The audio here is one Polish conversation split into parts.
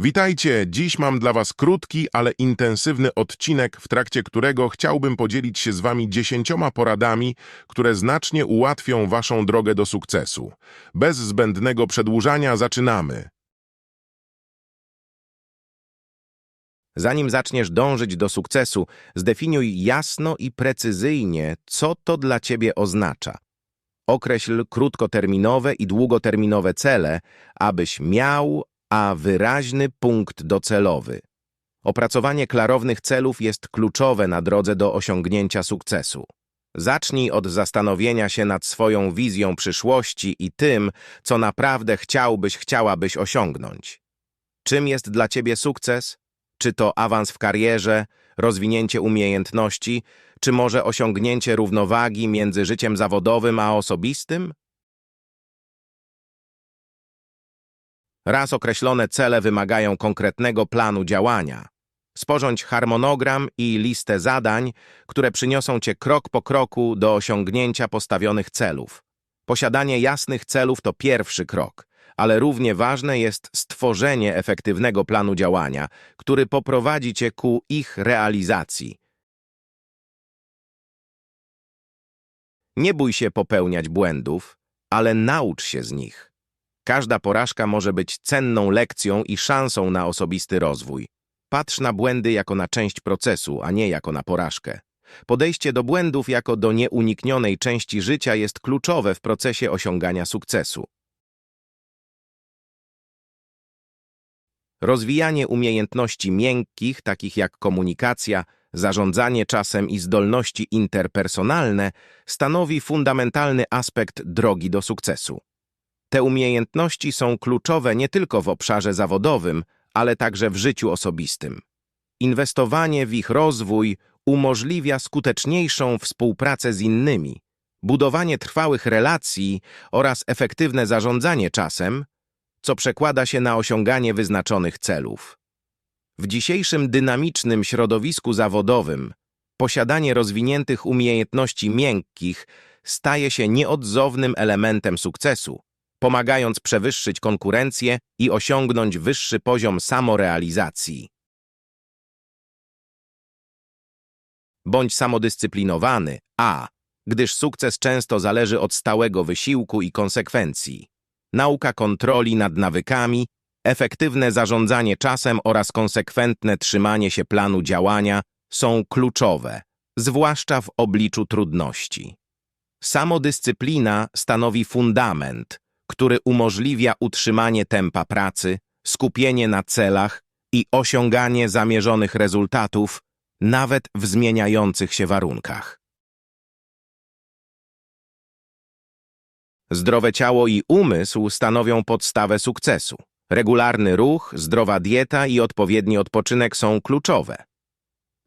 Witajcie, dziś mam dla Was krótki, ale intensywny odcinek, w trakcie którego chciałbym podzielić się z Wami dziesięcioma poradami, które znacznie ułatwią Waszą drogę do sukcesu. Bez zbędnego przedłużania zaczynamy. Zanim zaczniesz dążyć do sukcesu, zdefiniuj jasno i precyzyjnie, co to dla ciebie oznacza. Określ krótkoterminowe i długoterminowe cele, abyś miał, a wyraźny punkt docelowy. Opracowanie klarownych celów jest kluczowe na drodze do osiągnięcia sukcesu. Zacznij od zastanowienia się nad swoją wizją przyszłości i tym, co naprawdę chciałbyś, chciałabyś osiągnąć. Czym jest dla ciebie sukces? Czy to awans w karierze, rozwinięcie umiejętności, czy może osiągnięcie równowagi między życiem zawodowym a osobistym? Raz określone cele wymagają konkretnego planu działania. Sporządź harmonogram i listę zadań, które przyniosą cię krok po kroku do osiągnięcia postawionych celów. Posiadanie jasnych celów to pierwszy krok, ale równie ważne jest stworzenie efektywnego planu działania, który poprowadzi cię ku ich realizacji. Nie bój się popełniać błędów, ale naucz się z nich. Każda porażka może być cenną lekcją i szansą na osobisty rozwój. Patrz na błędy jako na część procesu, a nie jako na porażkę. Podejście do błędów jako do nieuniknionej części życia jest kluczowe w procesie osiągania sukcesu. Rozwijanie umiejętności miękkich, takich jak komunikacja, zarządzanie czasem i zdolności interpersonalne, stanowi fundamentalny aspekt drogi do sukcesu. Te umiejętności są kluczowe nie tylko w obszarze zawodowym, ale także w życiu osobistym. Inwestowanie w ich rozwój umożliwia skuteczniejszą współpracę z innymi, budowanie trwałych relacji oraz efektywne zarządzanie czasem, co przekłada się na osiąganie wyznaczonych celów. W dzisiejszym dynamicznym środowisku zawodowym posiadanie rozwiniętych umiejętności miękkich staje się nieodzownym elementem sukcesu, pomagając przewyższyć konkurencję i osiągnąć wyższy poziom samorealizacji. Bądź samodyscyplinowany, a, gdyż sukces często zależy od stałego wysiłku i konsekwencji. Nauka kontroli nad nawykami, efektywne zarządzanie czasem oraz konsekwentne trzymanie się planu działania są kluczowe, zwłaszcza w obliczu trudności. Samodyscyplina stanowi fundament, który umożliwia utrzymanie tempa pracy, skupienie na celach i osiąganie zamierzonych rezultatów, nawet w zmieniających się warunkach. Zdrowe ciało i umysł stanowią podstawę sukcesu. Regularny ruch, zdrowa dieta i odpowiedni odpoczynek są kluczowe.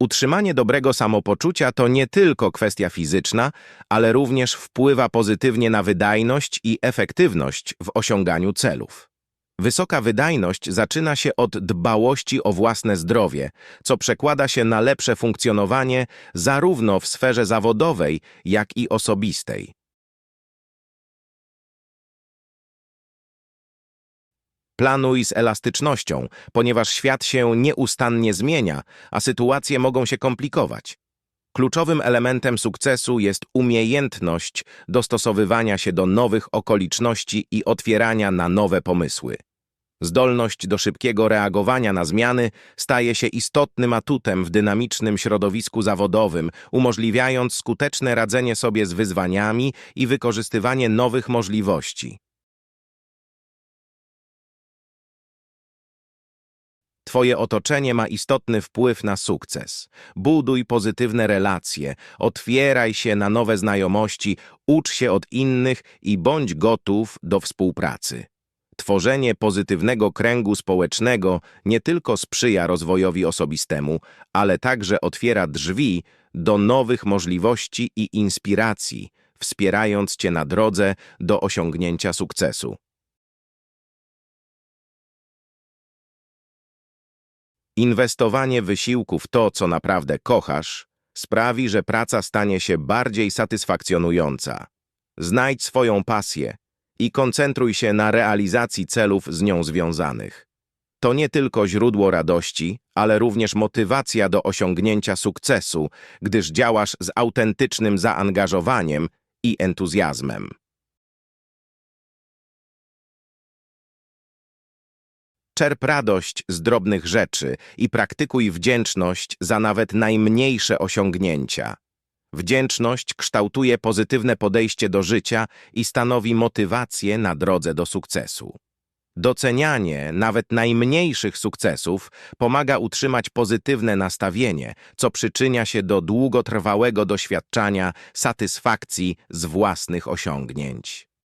Utrzymanie dobrego samopoczucia to nie tylko kwestia fizyczna, ale również wpływa pozytywnie na wydajność i efektywność w osiąganiu celów. Wysoka wydajność zaczyna się od dbałości o własne zdrowie, co przekłada się na lepsze funkcjonowanie zarówno w sferze zawodowej, jak i osobistej. Planuj z elastycznością, ponieważ świat się nieustannie zmienia, a sytuacje mogą się komplikować. Kluczowym elementem sukcesu jest umiejętność dostosowywania się do nowych okoliczności i otwierania na nowe pomysły. Zdolność do szybkiego reagowania na zmiany staje się istotnym atutem w dynamicznym środowisku zawodowym, umożliwiając skuteczne radzenie sobie z wyzwaniami i wykorzystywanie nowych możliwości. Twoje otoczenie ma istotny wpływ na sukces. Buduj pozytywne relacje, otwieraj się na nowe znajomości, ucz się od innych i bądź gotów do współpracy. Tworzenie pozytywnego kręgu społecznego nie tylko sprzyja rozwojowi osobistemu, ale także otwiera drzwi do nowych możliwości i inspiracji, wspierając Cię na drodze do osiągnięcia sukcesu. Inwestowanie wysiłku w to, co naprawdę kochasz, sprawi, że praca stanie się bardziej satysfakcjonująca. Znajdź swoją pasję i koncentruj się na realizacji celów z nią związanych. To nie tylko źródło radości, ale również motywacja do osiągnięcia sukcesu, gdyż działasz z autentycznym zaangażowaniem i entuzjazmem. Czerp radość z drobnych rzeczy i praktykuj wdzięczność za nawet najmniejsze osiągnięcia. Wdzięczność kształtuje pozytywne podejście do życia i stanowi motywację na drodze do sukcesu. Docenianie nawet najmniejszych sukcesów pomaga utrzymać pozytywne nastawienie, co przyczynia się do długotrwałego doświadczania satysfakcji z własnych osiągnięć.